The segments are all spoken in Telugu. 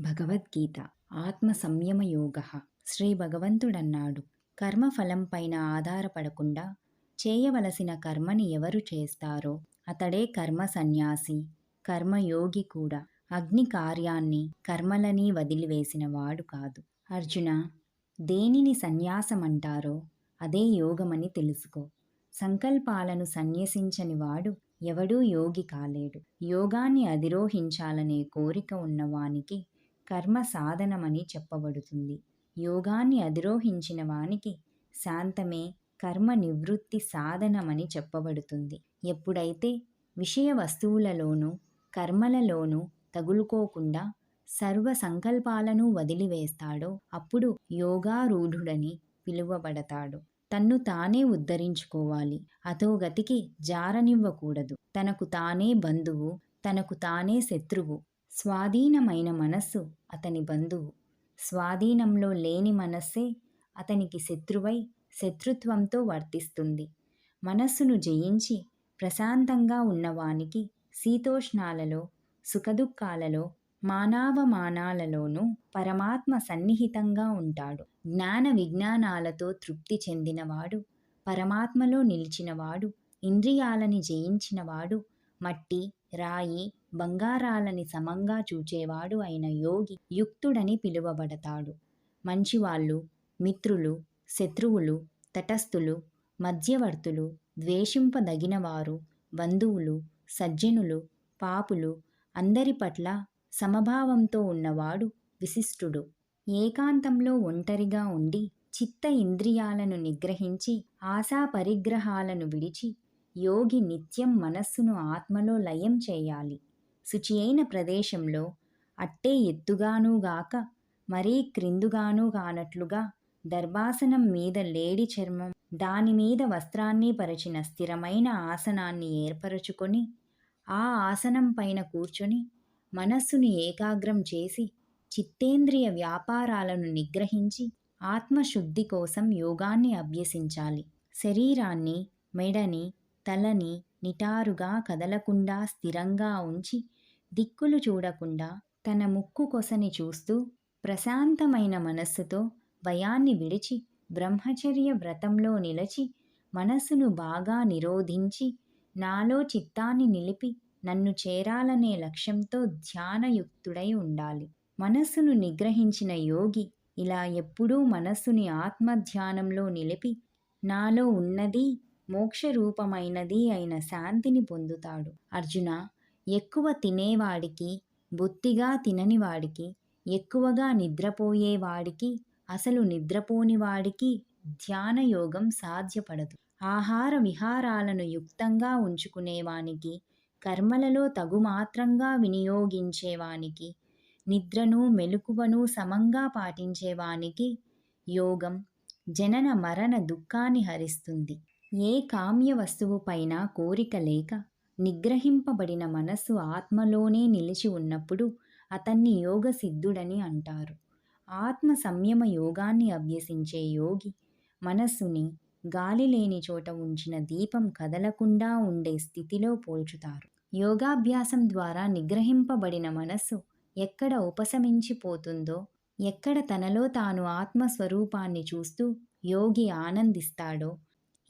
భగవద్గీత ఆత్మ సంయమ యోగ శ్రీ భగవంతుడన్నాడు. కర్మఫలం పైన ఆధారపడకుండా చేయవలసిన కర్మని ఎవరు చేస్తారో అతడే కర్మ సన్యాసి కర్మయోగి కూడా. అగ్ని కార్యాన్ని కర్మలని వదిలివేసిన వాడు కాదు. అర్జున దేనిని సన్యాసమంటారో అదే యోగమని తెలుసుకో. సంకల్పాలను సన్యసించని వాడు ఎవడూ యోగి కాలేడు. యోగాన్ని అధిరోహించాలనే కోరిక ఉన్నవానికి కర్మ సాధనమని చెప్పబడుతుంది. యోగాన్ని అధిరోహించిన వానికి శాంతమే కర్మ నివృత్తి సాధనమని చెప్పబడుతుంది. ఎప్పుడైతే విషయ వస్తువులలోనూ కర్మలలోనూ తగులుకోకుండా సర్వ సంకల్పాలను వదిలివేస్తాడో అప్పుడు యోగారూఢుడని పిలువబడతాడు. తన్ను తానే ఉద్ధరించుకోవాలి. అతోగతికి జారనివ్వకూడదు. తనకు తానే బంధువు తనకు తానే శత్రువు స్వాధీనమైన మనస్సు అతని బంధువు. స్వాధీనంలో లేని మనస్సే అతనికి శత్రువై శత్రుత్వంతో వర్తిస్తుంది. మనస్సును జయించి ప్రశాంతంగా ఉన్నవానికి శీతోష్ణాలలో సుఖదుఖాలలో మానావమానాలలోనూ పరమాత్మ సన్నిహితంగా ఉంటాడు. జ్ఞాన విజ్ఞానాలతో తృప్తి చెందినవాడు పరమాత్మలో నిలిచినవాడు ఇంద్రియాలని జయించినవాడు మట్టి రాయి బంగారాలని సమంగా చూచేవాడు అయిన యోగి యుక్తుడని పిలువబడతాడు. మంచివాళ్ళు మిత్రులు శత్రువులు తటస్థులు మధ్యవర్తులు ద్వేషింపదగినవారు బంధువులు సజ్జనులు పాపులు అందరి పట్ల సమభావంతో ఉన్నవాడు విశిష్టుడు. ఏకాంతంలో ఒంటరిగా ఉండి చిత్త ఇంద్రియాలను నిగ్రహించి ఆశా పరిగ్రహాలను విడిచి యోగి నిత్యం మనస్సును ఆత్మలో లయం చేయాలి. శుచి అయిన ప్రదేశంలో అట్టే ఎత్తుగానుగాక మరీ క్రిందుగాను కానట్లుగా దర్భాసనం మీద లేడి చర్మం దాని మీద వస్త్రాన్ని పరిచిన స్థిరమైన ఆసనాన్ని ఏర్పరచుకొని ఆ ఆసనం పైన కూర్చొని మనస్సును ఏకాగ్రం చేసి చిత్తేంద్రియ వ్యాపారాలను నిగ్రహించి ఆత్మశుద్ధి కోసం యోగాన్ని అభ్యసించాలి. శరీరాన్ని మెడని తలని నిటారుగా కదలకుండా స్థిరంగా ఉంచి దిక్కులు చూడకుండా తన ముక్కు కొసని చూస్తూ ప్రశాంతమైన మనస్సుతో భయాన్ని విడిచి బ్రహ్మచర్య వ్రతంలో నిలచి మనస్సును బాగా నిరోధించి నాలో చిత్తాన్ని నిలిపి నన్ను చేరాలనే లక్ష్యంతో ధ్యానయుక్తుడై ఉండాలి. మనస్సును నిగ్రహించిన యోగి ఇలా ఎప్పుడూ మనస్సుని ఆత్మధ్యానంలో నిలిపి నాలో ఉన్నది మోక్షరూపమైనది అయిన శాంతిని పొందుతాడు. అర్జున ఎక్కువ తినేవాడికి బొత్తిగా తిననివాడికి ఎక్కువగా నిద్రపోయేవాడికి అసలు నిద్రపోని వాడికి ధ్యానయోగం సాధ్యపడదు. ఆహార విహారాలను యుక్తంగా ఉంచుకునేవానికి కర్మలలో తగుమాత్రంగా వినియోగించేవానికి నిద్రను మెలకువను సమంగా పాటించేవానికి యోగం జనన మరణ దుఃఖాన్ని హరిస్తుంది. ఏ కామ్య వస్తువుపైన కోరిక లేక నిగ్రహింపబడిన మనస్సు ఆత్మలోనే నిలిచి ఉన్నప్పుడు అతన్ని యోగ సిద్ధుడని అంటారు. ఆత్మ సంయమ యోగాన్ని అభ్యసించే యోగి మనస్సుని గాలి లేని చోట ఉంచిన దీపం కదలకుండా ఉండే స్థితిలో పోల్చుతారు. యోగాభ్యాసం ద్వారా నిగ్రహింపబడిన మనస్సు ఎక్కడ ఉపశమించిపోతుందో ఎక్కడ తనలో తాను ఆత్మస్వరూపాన్ని చూస్తూ యోగి ఆనందిస్తాడో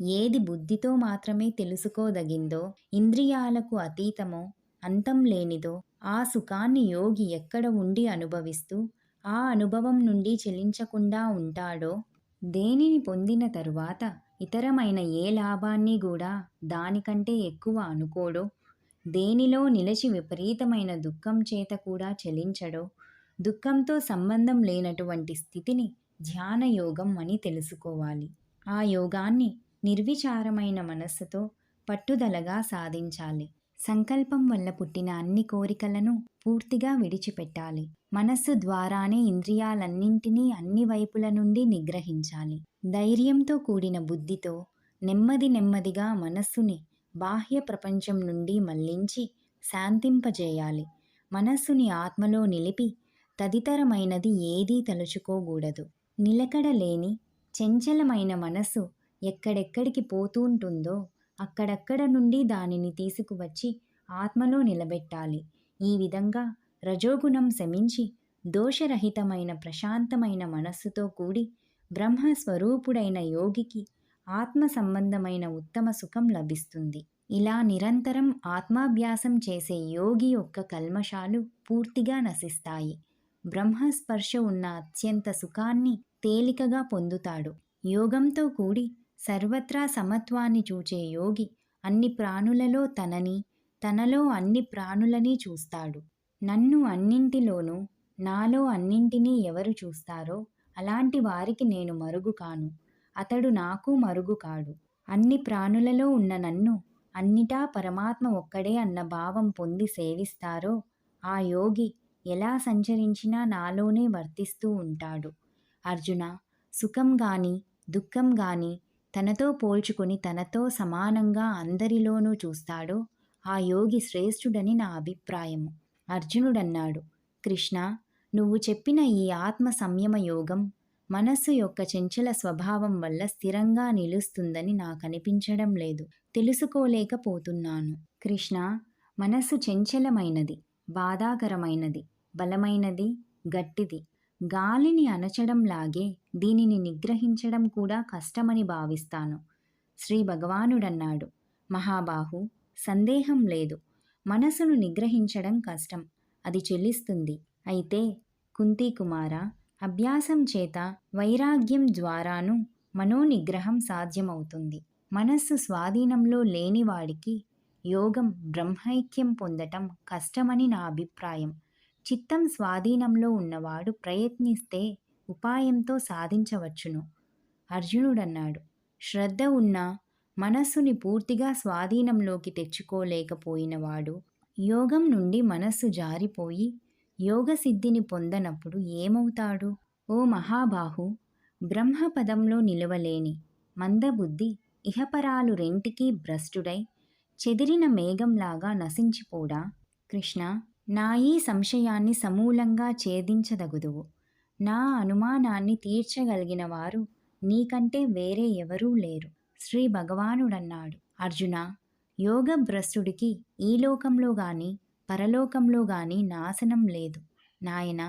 ఏది బుద్ధితో మాత్రమే తెలుసుకోదగిందో ఇంద్రియాలకు అతీతమో అంతం లేనిదో ఆ సుఖాన్ని యోగి ఎక్కడ ఉండి అనుభవిస్తూ ఆ అనుభవం నుండి చెలించకుండా ఉంటాడో దేనిని పొందిన తరువాత ఇతరమైన ఏ లాభాన్ని కూడా దానికంటే ఎక్కువ అనుకోడో దేనిలో నిలిచి విపరీతమైన దుఃఖం చేత కూడా చెలించడో దుఃఖంతో సంబంధం లేనటువంటి స్థితిని ధ్యాన యోగం అని తెలుసుకోవాలి. ఆ యోగాన్ని నిర్విచారమైన మనస్సుతో పట్టుదలగా సాధించాలి. సంకల్పం వల్ల పుట్టిన అన్ని కోరికలను పూర్తిగా విడిచిపెట్టాలి. మనస్సు ద్వారానే ఇంద్రియాలన్నింటినీ అన్ని వైపుల నుండి నిగ్రహించాలి. ధైర్యంతో కూడిన బుద్ధితో నెమ్మది నెమ్మదిగా మనస్సుని బాహ్య ప్రపంచం నుండి మళ్ళించి శాంతింపజేయాలి. మనస్సుని ఆత్మలో నిలిపి తదితరమైనది ఏదీ తలుచుకోకూడదు. నిలకడలేని చంచలమైన మనస్సు ఎక్కడెక్కడికి పోతూ ఉంటుందో అక్కడక్కడ నుండి దానిని తీసుకువచ్చి ఆత్మలో నిలబెట్టాలి. ఈ విధంగా రజోగుణం శమించి దోషరహితమైన ప్రశాంతమైన మనస్సుతో కూడి బ్రహ్మస్వరూపుడైన యోగికి ఆత్మ సంబంధమైన ఉత్తమ సుఖం లభిస్తుంది. ఇలా నిరంతరం ఆత్మాభ్యాసం చేసే యోగి యొక్క కల్మషాలు పూర్తిగా నశిస్తాయి. బ్రహ్మస్పర్శ ఉన్న అత్యంత సుఖాన్ని తేలికగా పొందుతాడు. యోగంతో కూడి సర్వత్రా సమత్వాన్ని చూచే యోగి అన్ని ప్రాణులలో తనని తనలో అన్ని ప్రాణులని చూస్తాడు. నన్ను అన్నింటిలోనూ నాలో అన్నింటినీ ఎవరు చూస్తారో అలాంటి వారికి నేను మరుగు కాను. అతడు నాకు మరుగు కాడు. అన్ని ప్రాణులలో ఉన్న నన్ను అన్నిటా పరమాత్మ ఒక్కడే అన్న భావం పొంది సేవిస్తారో ఆ యోగి ఎలా సంచరించినా నాలోనే వర్తిస్తూ ఉంటాడు. అర్జున సుఖం గాని దుఃఖం గాని తనతో పోల్చుకుని తనతో సమానంగా అందరిలోనూ చూస్తాడో ఆ యోగి శ్రేష్ఠుడని నా అభిప్రాయము. అర్జునుడన్నాడు కృష్ణ నువ్వు చెప్పిన ఈ ఆత్మ సంయమ యోగం మనస్సు యొక్క చెంచల స్వభావం వల్ల స్థిరంగా నిలుస్తుందని నాకు అనిపించడం లేదు. తెలుసుకోలేకపోతున్నాను. కృష్ణ మనస్సు చెంచలమైనది బాధాకరమైనది బలమైనది గట్టిది. గాలిని అణచడంలాగే దీనిని నిగ్రహించడం కూడా కష్టమని భావిస్తాను. శ్రీ భగవానుడన్నాడు. మహాబాహు సందేహం లేదు. మనసును నిగ్రహించడం కష్టం. అది చెల్లిస్తుంది. అయితే కుంతీకుమార అభ్యాసం చేత వైరాగ్యం ద్వారాను మనోనిగ్రహం సాధ్యమవుతుంది. మనస్సు స్వాధీనంలో లేనివాడికి యోగం బ్రహ్మైక్యం పొందటం కష్టమని నా అభిప్రాయం. చిత్తం స్వాధీనంలో ఉన్నవాడు ప్రయత్నిస్తే ఉపాయంతో సాధించవచ్చును. అర్జునుడన్నాడు. శ్రద్ధ ఉన్న మనస్సుని పూర్తిగా స్వాధీనంలోకి తెచ్చుకోలేకపోయినవాడు యోగం నుండి మనస్సు జారిపోయి యోగసిద్ధిని పొందనప్పుడు ఏమవుతాడు? ఓ మహాబాహు! బ్రహ్మపదంలో నిలవలేని మందబుద్ధి ఇహపరాలు రెంటికి భ్రష్టుడై చెదిరిన మేఘంలాగా నశించిపోడా? కృష్ణ! నా ఈ సంశయాన్ని సమూలంగా ఛేదించదగుదువు. నా అనుమానాన్ని తీర్చగలిగిన వారు నీకంటే వేరే ఎవరూ లేరు. శ్రీ భగవానుడన్నాడు. అర్జున యోగభ్రస్తుడికి ఈ లోకంలో గాని పరలోకంలో గాని నాశనం లేదు. నాయన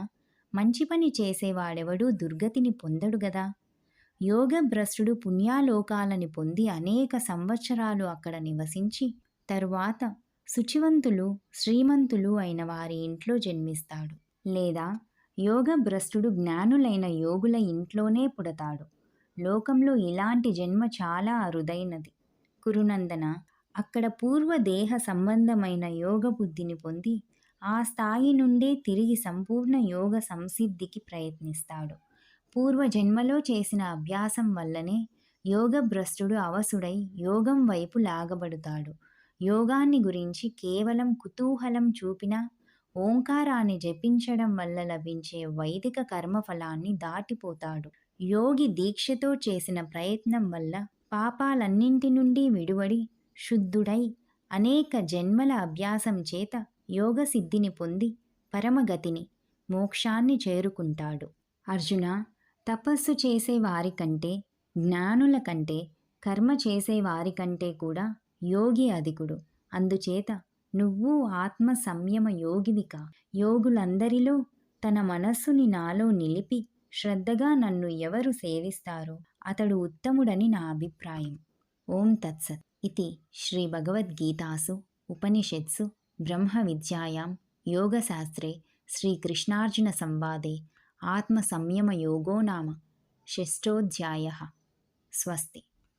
మంచి పని చేసేవాడెవడూ దుర్గతిని పొందడు గదా. యోగభ్రష్టుడు పుణ్యాలోకాలని పొంది అనేక సంవత్సరాలు అక్కడ నివసించి తరువాత శుచివంతులు శ్రీమంతులు అయిన వారి ఇంట్లో జన్మిస్తాడు లేదా యోగ భ్రష్టుడు జ్ఞానులైన యోగుల ఇంట్లోనే పుడతాడు. లోకంలో ఇలాంటి జన్మ చాలా అరుదైనది. కురునందన అక్కడ పూర్వ దేహ సంబంధమైన యోగ బుద్ధిని పొంది ఆ స్థాయి నుండే తిరిగి సంపూర్ణ యోగ సంసిద్ధికి ప్రయత్నిస్తాడు. పూర్వజన్మలో చేసిన అభ్యాసం వల్లనే యోగభ్రష్టుడు అవసుడై యోగం వైపు లాగబడుతాడు. యోగాన్ని గురించి కేవలం కుతూహలం చూపినా ఓంకారాన్ని జపించడం వల్ల లభించే వైదిక కర్మఫలాన్ని దాటిపోతాడు. యోగి దీక్షతో చేసిన ప్రయత్నం వల్ల పాపాలన్నింటి నుండి విడువడి శుద్ధుడై అనేక జన్మల అభ్యాసం చేత యోగ సిద్ధిని పొంది పరమగతిని మోక్షాన్ని చేరుకుంటాడు. అర్జున తపస్సు చేసే కంటే జ్ఞానుల కంటే కర్మ చేసే కంటే కూడా యోగి అధికుడు. అందుచేత నువ్వు ఆత్మ సంయమ యోగివిక యోగులందరిలో తన మనస్సుని నాలో నిలిపి శ్రద్ధగా నన్ను ఎవరు సేవిస్తారో అతడు ఉత్తముడని నా అభిప్రాయం. ఓం తత్సత్. ఇది శ్రీ భగవద్గీతాసు ఉపనిషత్సు బ్రహ్మ విద్యాయాం యోగశాస్త్రే శ్రీకృష్ణార్జున సంవాదే ఆత్మ సంయమ యోగో నామ షష్టోధ్యాయ స్వస్తి.